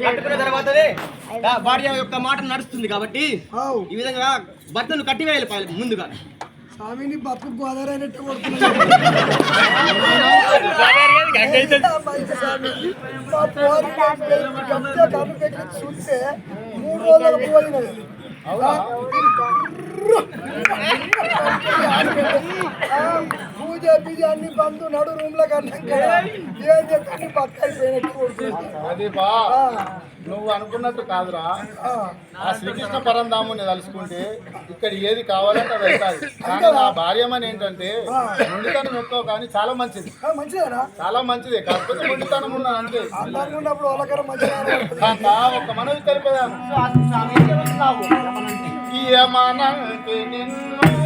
కట్టుకున్న తర్వాతనే ఆ భార్య యొక్క మాట నడుస్తుంది కాబట్టి. ఈ విధంగా భర్తను కట్టివేయాలి పై- ముందుగా. స్వామిని బతుకు గోదావరి అయినట్టు చూస్తే మూడు రోజులకు పోయినది ఆ, పూజ పూజ అన్ని బంధు నడు రూమ్లో కన్నాక ఏం చెప్పి పక్క అయిపోయినట్టు ఆ, నువ్వు అనుకున్నట్టు కాదురా. ఆ. ఆ శ్రీకృష్ణ పరంధాముని తలుచుకుంటే ఇక్కడ ఏది కావాలంటే అది అవుతుంది కానీ నా భార్యమని ఏంటంటే మొండితనం ఎక్కువ కానీ చాలా మంచిది. ఆ, మంచిదేనా? చాలా మంచిది. కాకపోతే మొండితనం ఉన్నా అంతే. ఉన్నప్పుడు వాళ్ళకర మంచిగా కాక ఒక మనవి తెలిపేదాను ఏమనంటే నిన్ను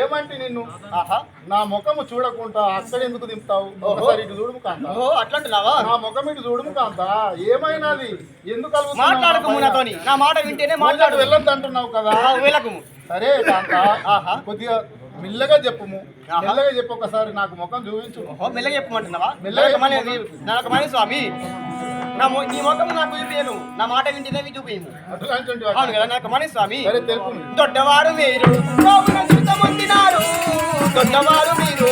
ఏమంటే నిన్ను? ఆహా నా ముఖము చూడకుండా అక్కడ ఎందుకు దింపుతావు? ఒకసారి ఇటు చూడుము కాంత. ఓహో అట్లంటున్నావా? నా ముఖం ఇటు చూడుము కాంత. ఏమైనాది? ఎందుకు అలుగుతున్నావు? మాట్లాడకు నాతోని నా మాట వింటేనే? మాట్లాడు మాట్లాడు. వెళ్ళొద్దు అంటున్నావు కదా. ఆ, వెళ్ళకుము సరే కాంత. ఆహా. కొద్దిగా మెల్లగా చెప్పుము. ఆహా. మెల్లగా చెప్పు ఒకసారి నాకు ముఖం చూపించు. ఓహో మెల్లగా చెప్పమంటున్నావా? మెల్లగా మెల్లగా మని నాకు మని స్వామి. నా నీ ముఖం నాకు చూపించను నా మాట వింటేనే చూపించు అవును కదా నాకు మని స్వామి? దొడ్డవారు మీరు. దొడ్డవారు మీరు.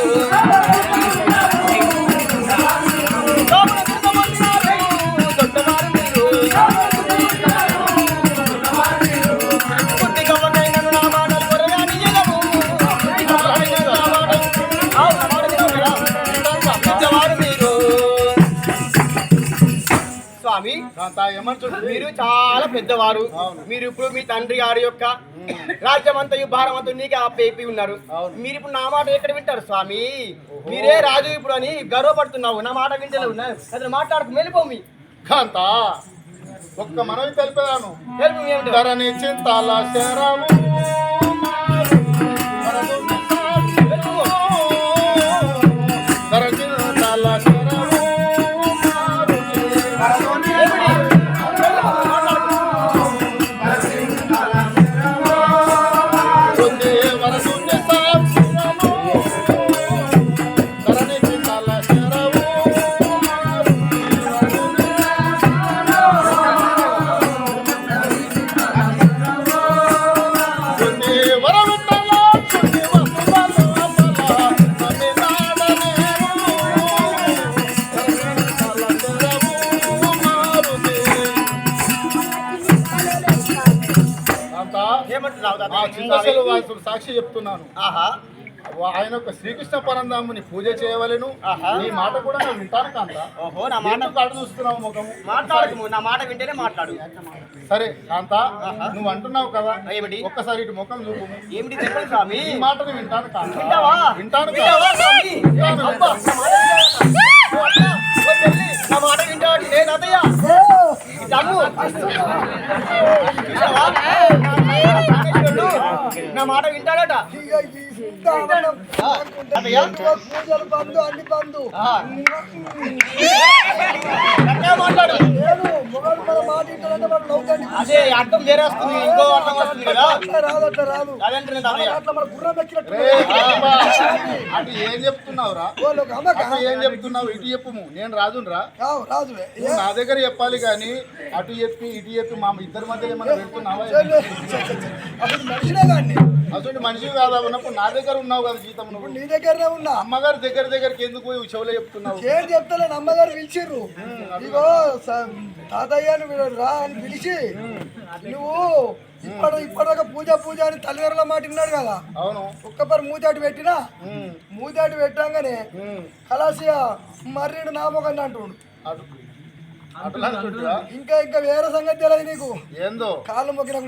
మీరు చాలా పెద్దవారు. మీరు ఇప్పుడు మీ తండ్రి గారి యొక్క రాజ్యమంతయు భారమంతా నీకే ఆపేపి ఉన్నారు. మీరు ఇప్పుడు నా మాట ఎక్కడ వింటారు స్వామి? మీరే రాజు ఇప్పుడు అని గర్వపడుతున్నావు. నా మాట వింటలేవు నా- అసలు మాట్లాడకు వెళ్ళిపోమి కాంత ఒక్క మనవి తెలిపేదాను. ధరణి చింతాల శరము ఏమంటున్నావు సాక్షి చెప్తున్నాను. ఆహా. ఆయన యొక్క శ్రీకృష్ణ పరంధాముని పూజ చేయవలెను. ఆహా. నీ మాట కూడా నేను వింటాను కాంత. ఓహో నా మాట అడు చూస్తున్నావు ముఖము? మాట్లాడకు నా మాట వింటేనే మాట్లాడు. సరే కాంత నువ్వు అంటున్నావు కదా. ఏమిటి? ఒక్కసారి ఇటు ముఖం చూపు. ఏమిటి చెప్పండి స్వామి? నీ మాటను వింటాను కాంత. వింటావా? వింటాను. నా మాట వింటావా? నేను అతయ్య మాట వింటాడట పూజలు బంధు అన్ని బంధు మాట్లాడు మొగలు మన మాట ఇంటారంటే అదే అర్థం చేరేస్తుంది ఇంకో అర్థం వస్తుంది కదా. రాదు అట్లా రాదు అదంటే అట్లా మన గుర్రం ఎక్కినట్టు అటు ఏం చెప్తున్నావురా ఏం చెప్తున్నావు ఇటు చెప్పుము నేను రాజునరా రాజు నా దగ్గర చెప్పాలి కానీ అటు చెప్పి ఇటు చెప్పి మా ఇద్దరి మధ్య ఏమైనా పెడుతున్నావా అటు అసలు మనిషి కాదా ఉన్నప్పుడు నా దగ్గర ఉన్నావు కదా జీతం నువ్వు. నీ దగ్గరనే ఉన్నా. అమ్మగారు దగ్గర దగ్గరికి ఎందుకు పోయి చెవులో చెప్తున్నావు? ఏం చెప్తాను అమ్మగారు పిలిచిర్రు. ఇగో తాతయ్య అని వీడు రా అని పిలిచి నువ్వు ఇప్పటి ఇప్పటిదాకా పూజ పూజ అని తల్లిదండ్రుల మాట విన్నాడు కదా. అవును. ఒక్కపరి మూతాటి పెట్టినా మూతాటి పెట్టంగానే. కలాసియా మర్రీడు నామొకండి అంటుండు. ఇంకా ఇంకా వేరే సంగతి తెలియదు నీకు. ఏందో? కాళ్ళు మొక్కిన